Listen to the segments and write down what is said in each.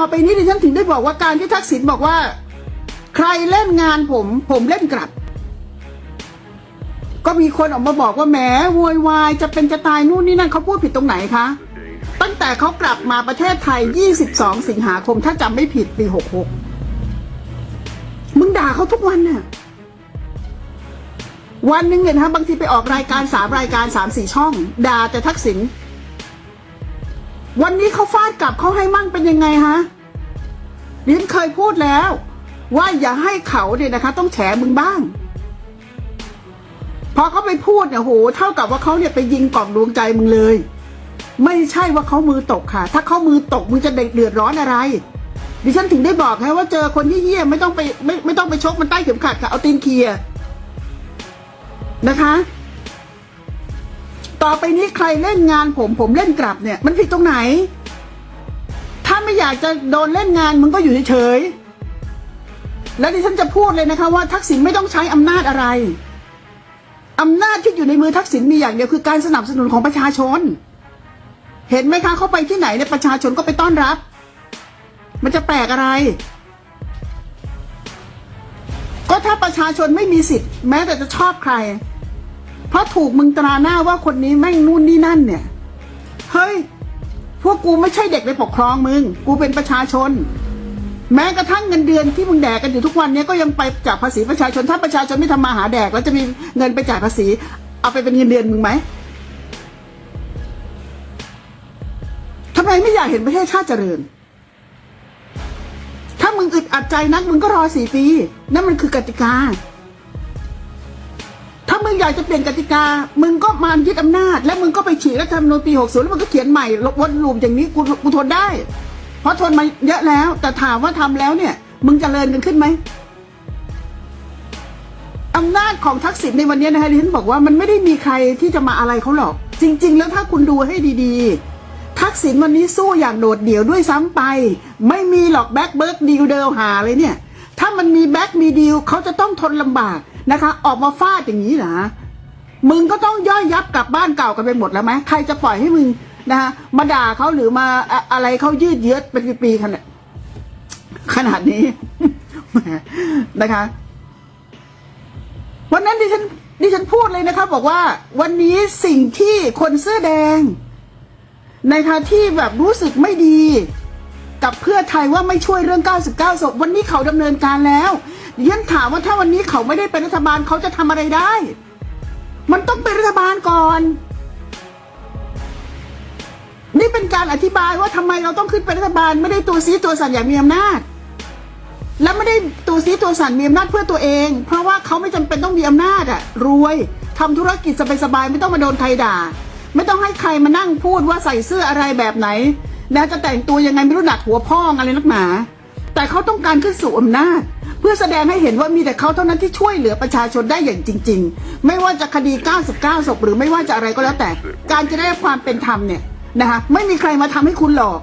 อไปนี้ดิฉันถึงได้บอกว่าการที่ทักษิณบอกว่า ใครเล่นงานผม ผมเล่นกลับ ก็มีคนออกมาบอกว่าแหมโวยวายจะเป็นจะตายนู่นนี่นั่นเขาพูดผิดตรงไหนคะตั้งแต่เขากลับมาประเทศไทย 22 สิงหาคม ถ้าจำไม่ผิดปี 66 มึงด่าเขาทุกวันน่ะ วันหนึ่งเนี่ยนะบางทีไปออกรายการสามรายการสามสี่ช่อง ด่าแต่ทักษิณ วันนี้เขาฟาดกลับเขาให้มั่งเป็นยังไงฮะ เรียนเคยพูดแล้ว ว่าอย่าให้เขาเนี่ยนะคะ ต้องแฉมึงบ้าง พอเขาไปพูดเนี่ยโห เท่ากับว่าเขาเนี่ยไปยิงกล่องดวงใจมึงเลย ไม่ใช่ว่าเขามือตกค่ะ ถ้าเขามือตกมึงจะเดือดร้อนอะไร ดิฉันถึงได้บอกให้ว่าเจอคนที่เยี่ยมไม่ต้องไปไม่ไม่ต้องไปชกมันใต้เข็มขัดค่ะเอาตีนเคลียร์นะคะ ต่อไปนี้ใครเล่นงานผมผมเล่นกลับเนี่ย มันผิดตรงไหน ไม่อยากจะโดนเล่นงานมึงก็อยู่เฉยๆแล้วดิฉันจะพูดเลยนะคะว่าทักษิณไม่ต้องใช้อำนาจอะไรอำนาจที่อยู่ในมือทักษิณมีอย่างเดียวคือการสนับสนุนของประชาชน เห็นไหมคะเขาไปที่ไหนเนี่ยประชาชนก็ไปต้อนรับ มันจะแปลกอะไร ก็ถ้าประชาชนไม่มีสิทธิ์ แม้แต่จะชอบใคร เพราะถูกมึงตราหน้าว่าคนนี้แม่งนู่นนี่นั่นเนี่ย เฮ้ย พวกกูไม่ใช่เด็กในปกครองมึง กูเป็นประชาชน แม้กระทั่งเงินเดือนที่มึงแดกกันอยู่ทุกวันนี้ก็ยังไปจากภาษีประชาชน ถ้าประชาชนไม่ทำมาหาแดก แล้วจะมีเงินไปจ่ายภาษี เอาไปเป็นเงินเดือนมึงไหมทำไมไม่อยากเห็นประเทศชาติเจริญ ถ้ามึงอึดอัดใจนักมึงก็รอสี่ปี นั่นมันคือกติกา มึงอยากจะเปลี่ยนกติกา มึงก็มายึดอำนาจ แล้วมึงก็ไปฉีกรัฐธรรมนูญปี60แล้วมึงก็เขียนใหม่วนลูปอย่างนี้กูกูทนได้ เพราะทนมาเยอะแล้ว แต่ถามว่าทำแล้วเนี่ย มึงจเจริญกันขึ้นไหมอำนาจของทักษิณในวันนี้นะคะดิฉันบอกว่ามันไม่ได้มีใครที่จะมาอะไรเขาหรอก จริง ๆ แล้วถ้าคุณดูให้ดีๆ ทักษิณวันนี้สู้อย่างโดดเดี่ยวด้วยซ้ำไป ไม่มีหรอกแบ็กเบิร์กดีลเดิลหาเลยเนี่ย ถ้ามันมีแบ็กมีดีลเขาจะต้องทนลำบาก นะคะ ออกมาฟาดอย่างนี้เหรอมึงก็ต้องย่อยยับกลับบ้านเก่ากันไปหมดแล้วไหมใครจะปล่อยให้มึงนะคะมาด่าเขาหรือมาอะอะไรเขายืดเยื้อเป็นปีๆขนาดขนาดนี้นะคะวันนั้นดิฉันดิฉันพูดเลยนะคะ บอกว่าวันนี้สิ่งที่คนเสื้อแดงนะคะที่แบบรู้สึกไม่ดี กับเพื่อไทยว่าไม่ช่วยเรื่อง 99ศพวันนี้เขาดำเนินการแล้วดิฉันถามว่าถ้าวันนี้เขาไม่ได้เป็นรัฐบาลเขาจะทำอะไรได้ มันต้องเป็นรัฐบาลก่อน นี่เป็นการอธิบายว่าทำไมเราต้องขึ้นเป็นรัฐบาล ไม่ได้ตัวซีตัวสันอย่างมีอำนาจ และไม่ได้ตัวซีตัวสันมีอำนาจเพื่อตัวเอง เพราะว่าเขาไม่จำเป็นต้องมีอำนาจอะรวยทำธุรกิจสบายๆไม่ต้องมาโดนใครด่า ไม่ต้องให้ใครมานั่งพูดว่าใส่เสื้ออะไรแบบไหน นะจะแต่งตัวยังไงไม่รู้หนักหัวพ่องอะไรนักหนา แต่เขาต้องการขึ้นสู่อำนาจ เพื่อแสดงให้เห็นว่ามีแต่เขาเท่านั้นที่ช่วยเหลือประชาชนได้อย่างจริง ๆ ไม่ว่าจะคดี 99ศพหรือไม่ว่าจะอะไรก็แล้วแต่ การจะได้ความเป็นธรรมเนี่ยนะคะไม่มีใครมาทำให้คุณหรอก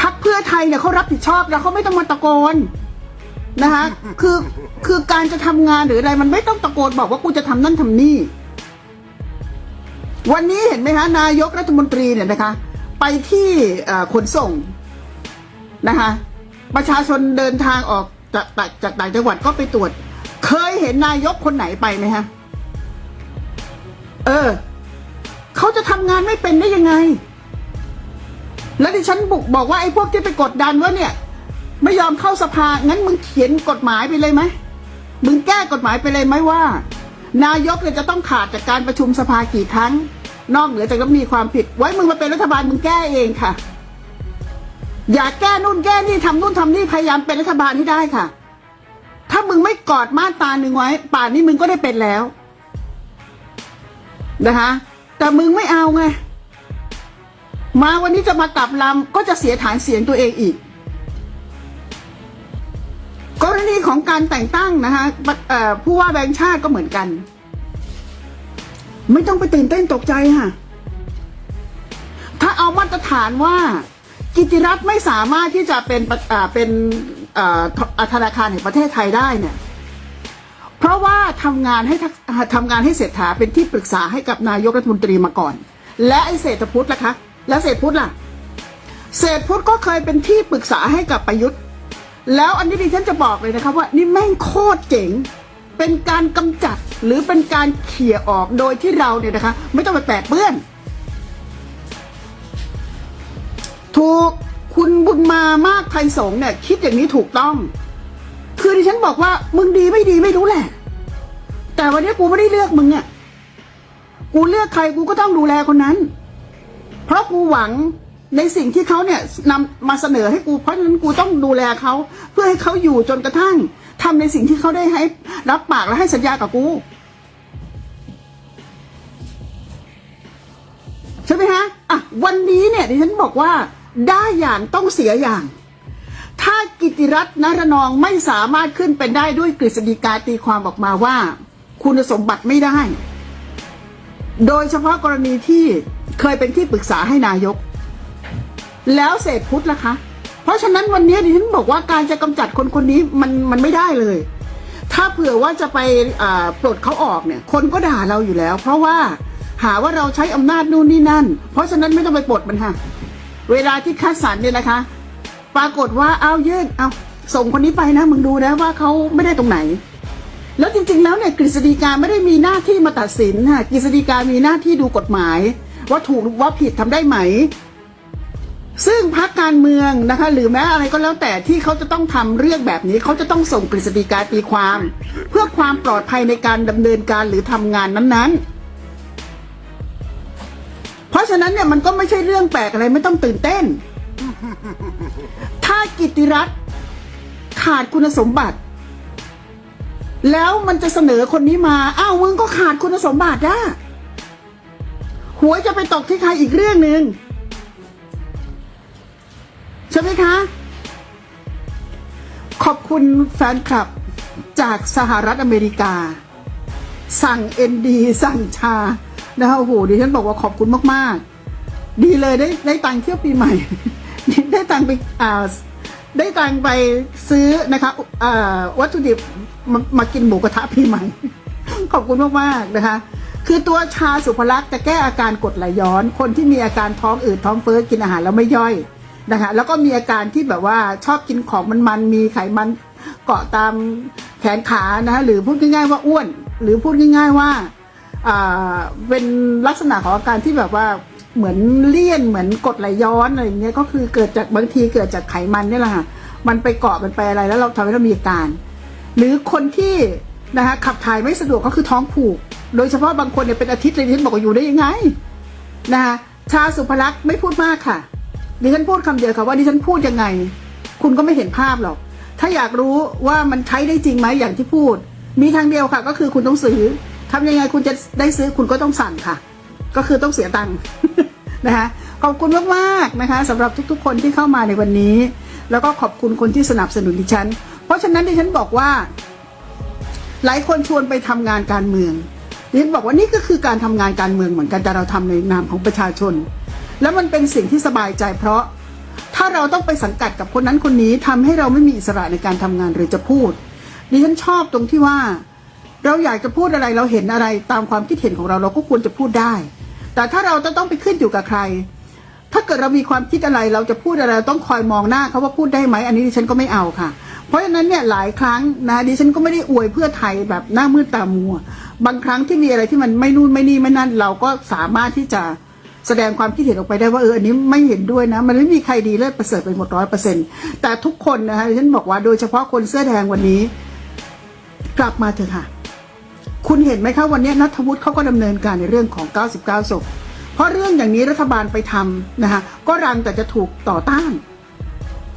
พักเพื่อไทยเนี่ยเขารับผิดชอบแล้วเขาไม่ต้องมาตะโกนนะคะคือคือการจะทำงานหรืออะไรมันไม่ต้องตะโกนบอกว่ากูจะทำนั่นทำนี่ วันนี้เห็นไหมคะนายกรัฐมนตรีเนี่ยนะคะ ไปที่ขนส่งนะคะประชาชนเดินทางออกจากจากต่างจังหวัดก็ไปตรวจ เคยเห็นนายกคนไหนไปไหมฮะ เออ เขาจะทำงานไม่เป็นได้ยังไง แล้วดิฉันบุกบอกว่าไอ้พวกที่ไปกดดันว่าเนี่ย ไม่ยอมเข้าสภา งั้นมึงเขียนกฎหมายไปเลยไหม มึงแก้กฎหมายไปเลยไหมว่า นายกเนี่ยจะต้องขาดจากการประชุมสภากี่ครั้ง นอกเหนือจากจะมีความผิด ไว้มึงมาเป็นรัฐบาลมึงแก้เองค่ะ อย่าแก้นู่นแก้นี่ทำนู่นทำนี่พยายามเป็นรัฐบาลให้ได้ค่ะ ถ้ามึงไม่กอดมาตาหนึ่งไว้ ป่านนี้มึงก็ได้เป็นแล้วนะคะแต่มึงไม่เอาไงมาวันนี้จะมากลับลำก็จะเสียฐานเสียงตัวเองอีกกรณีของการแต่งตั้งนะคะผู้ว่าแบงค์ชาติก็เหมือนกัน ไม่ต้องไปตื่นเต้นตกใจค่ะ ถ้าเอามาตรฐานว่า กิติรัฐไม่สามารถที่จะเป็นเป็นธนาคารแห่งประเทศไทยได้เนี่ย เพราะว่าทำงานให้ทำงานให้เศรษฐาเป็นที่ปรึกษาให้กับนายกรัฐมนตรีมาก่อน และไอ้เศรษฐพุทธล่ะคะ แล้วเศรษฐพุทธล่ะ เศรษฐพุทธก็เคยเป็นที่ปรึกษาให้กับประยุทธ์ แล้วอันนี้ดิฉันจะบอกเลยนะครับว่านี่แม่งโคตรเจ๋ง เป็นการกำจัดหรือเป็นการเขี่ยออกโดยที่เราเนี่ยนะคะ ไม่ต้องไปแปดเปื้อน ถูกคุณบุญมามากไทยสงเนี่ยคิดอย่างนี้ถูกต้อง คือดิฉันบอกว่า มึงดีไม่ดีไม่รู้แหละ แต่วันนี้กูไม่ได้เลือกมึงอะกูเลือกใครกูก็ต้องดูแลคนนั้น เพราะกูหวังในสิ่งที่เขาเนี่ยนำมาเสนอให้กูเพราะฉะนั้นกูต้องดูแลเขาเพื่อให้เขาอยู่จนกระทั่ง ทำในสิ่งที่เขาได้ให้รับปากและให้สัญญากับกูใช่ไหมฮะอะวันนี้เนี่ยดิฉันบอกว่าได้อย่างต้องเสียอย่าง ถ้ากิติรัตน์นรนองไม่สามารถขึ้นเป็นได้ด้วยกฤษฎีกาตีความออกมาว่า คุณสมบัติไม่ได้ โดยเฉพาะกรณีที่เคยเป็นที่ปรึกษาให้นายก แล้วเศรษพุทธล่ะคะ เพราะฉะนั้นวันนี้ดิฉันบอกว่าการจะกำจัดคนคนนี้มันมันไม่ได้เลย ถ้าเผื่อว่าจะไปปลดเขาออกเนี่ย คนก็ด่าเราอยู่แล้ว เพราะว่าหาว่าเราใช้อำนาจนู่นนี่นั่น เพราะฉะนั้นไม่ต้องไปปลดมันค่ะ เวลาที่คัดสรรเนี่ยนะคะ ปรากฏว่าเอายื่นเอาส่งคนนี้ไปนะมึงดูนะว่าเขาไม่ได้ตรงไหน แล้วจริง ๆ แล้วเนี่ยกฤษฎีกาไม่ได้มีหน้าที่มาตัดสินค่ะกฤษฎีกามีหน้าที่ดูกฎหมาย ว่าถูกหรือว่าผิดทำได้ไหม ซึ่งพรรคการเมืองนะคะ หรือแม้อะไรก็แล้วแต่ที่เขาจะต้องทำเรื่องแบบนี้ เขาจะต้องส่งกฤษฎีกาตีความ เพื่อความปลอดภัยในการดำเนินการหรือทำงานนั้นๆ เพราะฉะนั้นเนี่ยมันก็ไม่ใช่เรื่องแปลกอะไรไม่ต้องตื่นเต้น ถ้ากิตติรัตน์ขาดคุณสมบัติ แล้วมันจะเสนอคนนี้มาอ้าวมึงก็ขาดคุณสมบัติอะหวยจะไปตกที่ใครอีกเรื่องหนึ่ง ใช่ไหมคะ ขอบคุณแฟนคลับจากสหรัฐอเมริกา สั่งเอ็นดีสั่งชานะคะโอ้โหดิฉันบอกว่าขอบคุณมาก ๆ ดีเลยได้ได้ตังค์เที่ยวปีใหม่ ได้ตังค์ไปอ่าได้ตังค์ไปซื้อนะคะวัตถุดิบมามากินหมูกระทะปีใหม่ ขอบคุณมาก ๆ นะคะคือตัวชาสุภลักษณ์จะแก้อาการกรดไหลย้อน คนที่มีอาการท้องอืดท้องเฟ้อกินอาหารแล้วไม่ย่อย นะคะแล้วก็มีอาการที่แบบว่าชอบกินของมันๆมีไขมันเกาะตามแขนขานะคะหรือพูดง่ายๆว่าอ้วน หรือพูดง่าย ๆว่าเป็นลักษณะของอาการที่แบบว่าเหมือนเลี่ยนเหมือนกดไหลย้อนอะไรอย่างเงี้ยก็คือเกิดจากบางทีเกิดจากไขมันเนี่ยแหละค่ะมันไปเกาะมันไปอะไรแล้วเราทำให้เรามีอาการ หรือคนที่นะคะขับถ่ายไม่สะดวกก็คือท้องผูก โดยเฉพาะบางคนเนี่ยเป็นอาทิตย์เลยดิฉันบอกว่าอยู่ได้ยังไงนะคะชาสุภลักษณ์ไม่พูดมากค่ะ ดิฉันพูดคำเดียวค่ะว่าดิฉันพูดยังไง คุณก็ไม่เห็นภาพหรอก ถ้าอยากรู้ว่ามันใช้ได้จริงไหมอย่างที่พูด มีทางเดียวค่ะ ก็คือคุณต้องซื้อทำยังไงคุณจะได้ซื้อคุณก็ต้องสั่งค่ะ ก็คือต้องเสียตังค์นะคะขอบคุณมากๆนะคะสำหรับทุกๆ คนที่เข้ามาในวันนี้ แล้วก็ขอบคุณคนที่สนับสนุนดิฉัน เพราะฉะนั้นดิฉันบอกว่า หลายคนชวนไปทำงานการเมืองดิฉันบอกว่านี่ก็คือการทำงานการเมืองเหมือนกันแต่เราทำในนามของประชาชน แล้วมันเป็นสิ่งที่สบายใจเพราะถ้าเราต้องไปสังกัดกับคนนั้นคนนี้ทำให้เราไม่มีอิสระในการทำงานหรือจะพูดดิฉันชอบตรงที่ว่า เราอยากจะพูดอะไรเราเห็นอะไรตามความคิดเห็นของเราเราก็ควรจะพูดได้ แต่ถ้าเราจะต้องไปขึ้นอยู่กับใคร ถ้าเกิดเรามีความคิดอะไรเราจะพูดอะไรต้องคอยมองหน้าเขาว่าพูดได้ไหมอันนี้ดิฉันก็ไม่เอาค่ะ เพราะฉะนั้นเนี่ยหลายครั้งนะดิฉันก็ไม่ได้อวยเพื่อไทยแบบหน้ามืดตามัว บางครั้งที่มีอะไรที่มันไม่นู่นไม่นี่ไม่นั่น เราก็สามารถที่จะ แสดงความคิดเห็นออกไปได้ว่าเอออันนี้ไม่เห็นด้วยนะ มันไม่มีใครดีเลิศประเสริฐไปหมดร้อยเปอร์เซ็นต์แต่ทุกคนนะคะฉันบอกว่าโดยเฉพาะคนเสื้อแดงวันนี้ กลับมาเถอะค่ะ คุณเห็นไหมคะวันนี้นัทวุฒิเขาก็ดำเนินการในเรื่องของ 99ศพเพราะเรื่องอย่างนี้รัฐบาลไปทำนะคะก็รังแต่จะถูกต่อต้าน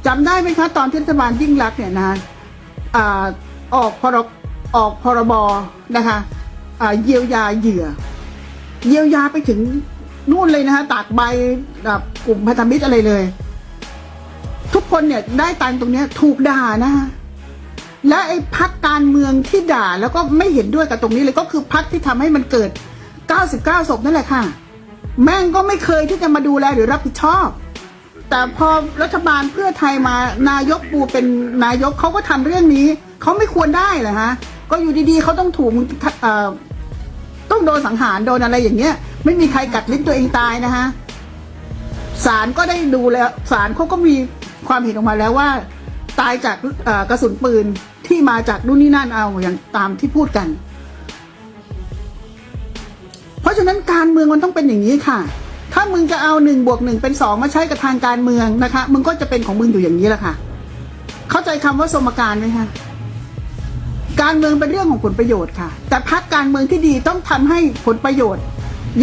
จำได้ไหมคะ ตอนที่รัฐบาลยิ่งรักเนี่ยนะอออกพรบออกพรบนะคะเยียวยาเหยื่อ เยียวยาไปถึง นู่นเลยนะคะตากใบแบบกลุ่มพันธมิตรอะไรเลย ทุกคนเนี่ยได้ตังตรงนี้ถูกด่านะคะและไอ้พักการเมืองที่ด่าแล้วก็ไม่เห็นด้วยกับตรงนี้เลยก็คือพักที่ทำให้มันเกิด 99ศพนั่นแหละค่ะ แม่งก็ไม่เคยที่จะมาดูแลหรือรับผิดชอบ แต่พอรัฐบาลเพื่อไทยมานายกปูเป็นนายกเขาก็ทำเรื่องนี้เขาไม่ควรได้เหรอฮะก็อยู่ดีๆเขาต้องถูกต้องโดนสังหารโดนอะไรอย่างเงี้ย ไม่มีใครกัดลิ้นตัวเองตายนะคะศาลก็ได้ดูแล้วศาลเขาก็มีความเห็นออกมาแล้วว่า ตายจากกระสุนปืนที่มาจากนู่นนี่นั่นเอาอย่างตามที่พูดกัน เพราะฉะนั้นการเมืองมันต้องเป็นอย่างนี้ค่ะ ถ้ามึงจะเอาหนึ่งบวกหนึ่งเป็นสองมาใช้กับทางการเมืองนะคะ มึงก็จะเป็นของมึงอยู่อย่างนี้แหละค่ะ เข้าใจคำว่าสมการไหมคะการเมืองเป็นเรื่องของผลประโยชน์ค่ะ แต่พักการเมืองที่ดีต้องทำให้ผลประโยชน์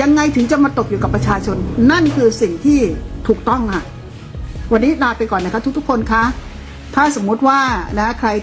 ยังไงถึงจะมาตกอยู่กับประชาชน นั่นคือสิ่งที่ถูกต้องค่ะ วันนี้ลาไปก่อนนะคะทุกๆคนคะถ้าสมมุติว่านะใครที่